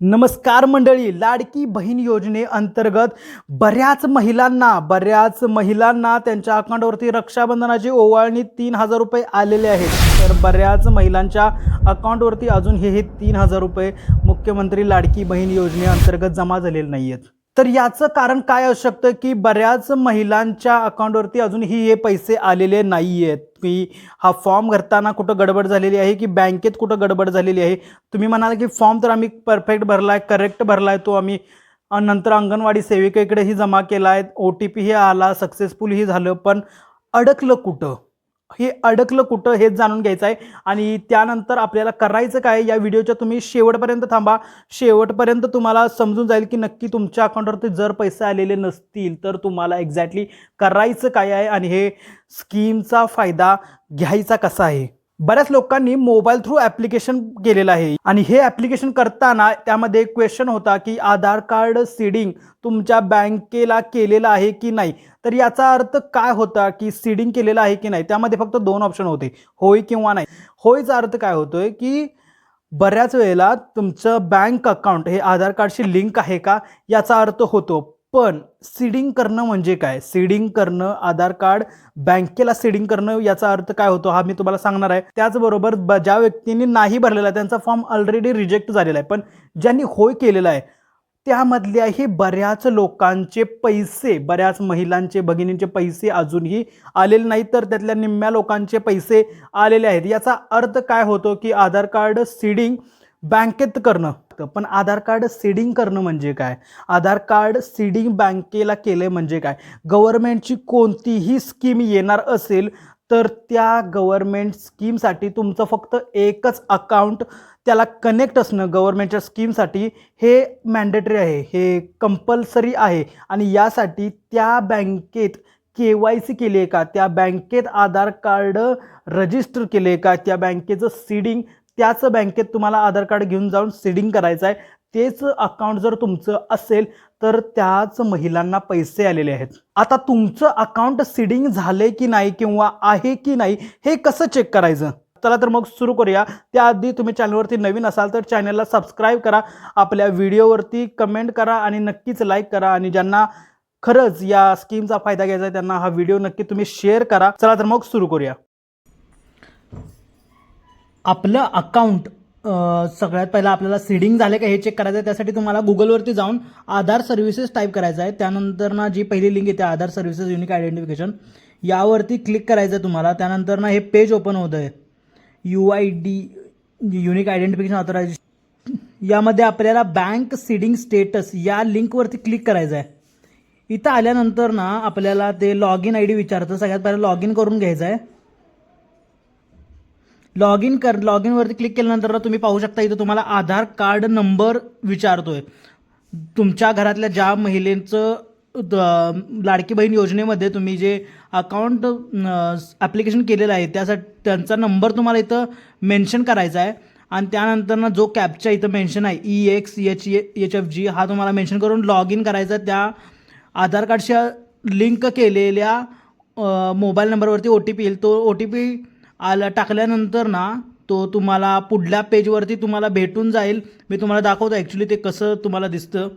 नमस्कार मंडळी लाडकी बहीण योजनेअंतर्गत बऱ्याच महिलांना बऱ्याच महिलांना त्यांच्या अकाउंटवरती रक्षाबंधनाची ओवाळणी तीन हजार रुपये आलेले आहेत. तर बऱ्याच महिलांच्या अकाउंटवरती अजून हे हे तीन हजार रुपये मुख्यमंत्री लाडकी बहीण योजनेअंतर्गत जमा झालेले नाही आहेत तर याचं कारण काय असू शकतं की बऱ्याच महिलांच्या अकाउंटवरती अजूनही हे पैसे आलेले नाही आहेत की हा फॉर्म भरताना कुठं गडबड झालेली आहे की बँकेत कुठं गडबड झालेली आहे. तुम्ही म्हणाल की फॉर्म तर आम्ही परफेक्ट भरला आहे करेक्ट भरला आहे तो आम्ही नंतर अंगणवाडी सेविकेकडेही जमा केला आहे ओ टी पीही आला सक्सेसफुलही झालं पण अडकलं कुठं? हे अडकलं कुठं हेच जाणून घ्यायचं आहे आणि त्यानंतर आपल्याला करायचं काय या व्हिडिओच्या तुम्ही शेवटपर्यंत थांबा. शेवटपर्यंत तुम्हाला समजून जाईल की नक्की तुमच्या अकाउंटवरती जर पैसे आलेले नसतील तर तुम्हाला एक्झॅक्टली करायचं काय आहे आणि हे स्कीमचा फायदा घ्यायचा कसा आहे. बऱ्याच लोकांनी मोबाईल थ्रू ॲप्लिकेशन केलेलं आहे. आणि हे ॲप्लिकेशन करताना त्यामध्ये क्वेश्चन होता की आधार कार्ड सीडिंग तुमच्या बँकेला केलेलं आहे की नाही? तर याचा अर्थ काय होता की सीडिंग केलेलं आहे की नाही? त्यामध्ये फक्त दोन ऑप्शन होते. होय किंवा नाही. होयचा अर्थ काय होतोय की बऱ्याच वेळेला तुमचं बँक अकाउंट हे आधार कार्डशी लिंक आहे का? याचा अर्थ होतो. पण सीडिंग करणं म्हणजे काय? सीडिंग करणं आधार कार्ड बँकेला सीडिंग करणं याचा अर्थ काय होतो? हा मी तुम्हाला सांगणार आहे. त्याचबरोबर ब ज्या व्यक्तींनी नाही भरलेला आहे त्यांचा फॉर्म ऑलरेडी रिजेक्ट झालेला आहे. पण ज्यांनी होय केलेला आहे त्यामधल्याही बऱ्याच लोकांचे पैसे बऱ्याच महिलांचे भगिनींचे पैसे अजूनही आलेले नाहीत तर त्यातल्या निम्म्या लोकांचे पैसे आलेले आहेत. याचा अर्थ काय होतो की आधार कार्ड सीडिंग बँकेत करणं पण आधार कार्ड सीडिंग करणं म्हणजे काय? आधार कार्ड सीडिंग बँकेला केलं म्हणजे काय? गव्हर्नमेंटची कोणतीही स्कीम येणार असेल तर त्या गव्हर्नमेंट स्कीमसाठी तुमचं फक्त एकच अकाउंट त्याला कनेक्ट असणं गव्हर्नमेंटच्या स्कीमसाठी हे मॅन्डेटरी आहे. हे कंपल्सरी आहे. आणि यासाठी त्या बँकेत के वाय सी केली आहे का? त्या बँकेत आधार कार्ड रजिस्टर केले आहे का? त्या बँकेचं सीडिंग त्याच बँकेत तुम्हाला आधार कार्ड घेऊन जाऊन सीडिंग करायचं आहे. तेच अकाउंट जर तुमचं असेल तर त्याच महिलांना पैसे आलेले आहेत. आता तुमचं अकाउंट सीडिंग झाले की नाही किंवा आहे की नाही हे कसं चेक करायचं? चला तर मग सुरू करूया. त्याआधी तुम्ही चॅनलवरती नवीन असाल तर चॅनलला सबस्क्राईब करा. आपल्या व्हिडिओवरती कमेंट करा आणि नक्कीच लाईक करा. आणि ज्यांना खरंच या स्कीमचा फायदा घ्यायचा आहे त्यांना हा व्हिडिओ नक्की तुम्ही शेअर करा. चला तर मग सुरू करूया. आपलं अकाउंट सगळ्यात पहिला आपल्याला सीडिंग झाले का हे चेक करायचं आहे त्यासाठी तुम्हाला गुगलवरती जाऊन आधार सर्व्हिसेस टाईप करायचं आहे. त्यानंतर ना जी पहिली लिंक येते आधार सर्व्हिसेस युनिक आयडेंटिफिकेशन यावरती क्लिक करायचं आहे तुम्हाला. त्यानंतर ना हे पेज ओपन होतं आहे. U I D unique identification authorization यामध्ये आपल्याला बँक सीडिंग स्टेटस या लिंकवरती क्लिक करायचं आहे. इथं आल्यानंतर ना आपल्याला ते लॉग इन आय डी विचारतं. सगळ्यात पहिलं लॉग इन करून घ्यायचं आहे. लॉग इन कर लॉग इनवरती क्लिक केल्यानंतर तुम्ही पाहू शकता इथं तुम्हाला आधार कार्ड नंबर विचारतोय. तुमच्या घरातल्या ज्या महिलेचं द- लाडकी बहीण योजनेमध्ये तुम्ही जे अकाउंट ॲप्लिकेशन केलेलं आहे त्यासाठी त्यांचा नंबर तुम्हाला इथं मेन्शन करायचा आहे. आणि त्यानंतर ना जो कॅपच्या इथं मेन्शन आहे E X H H F G हा तुम्हाला मेन्शन करून लॉग इन करायचा आहे. त्या आधार कार्डच्या लिंक केलेल्या मोबाईल नंबरवरती ओ टी पी येईल. तो ओ टी पी आला टाकल्यानंतर ना तो तुम्हाला पुढल्या पेजवरती तुम्हाला भेटून जाईल. मी तुम्हाला दाखवतो ॲक्च्युली ते कसं तुम्हाला दिसतं.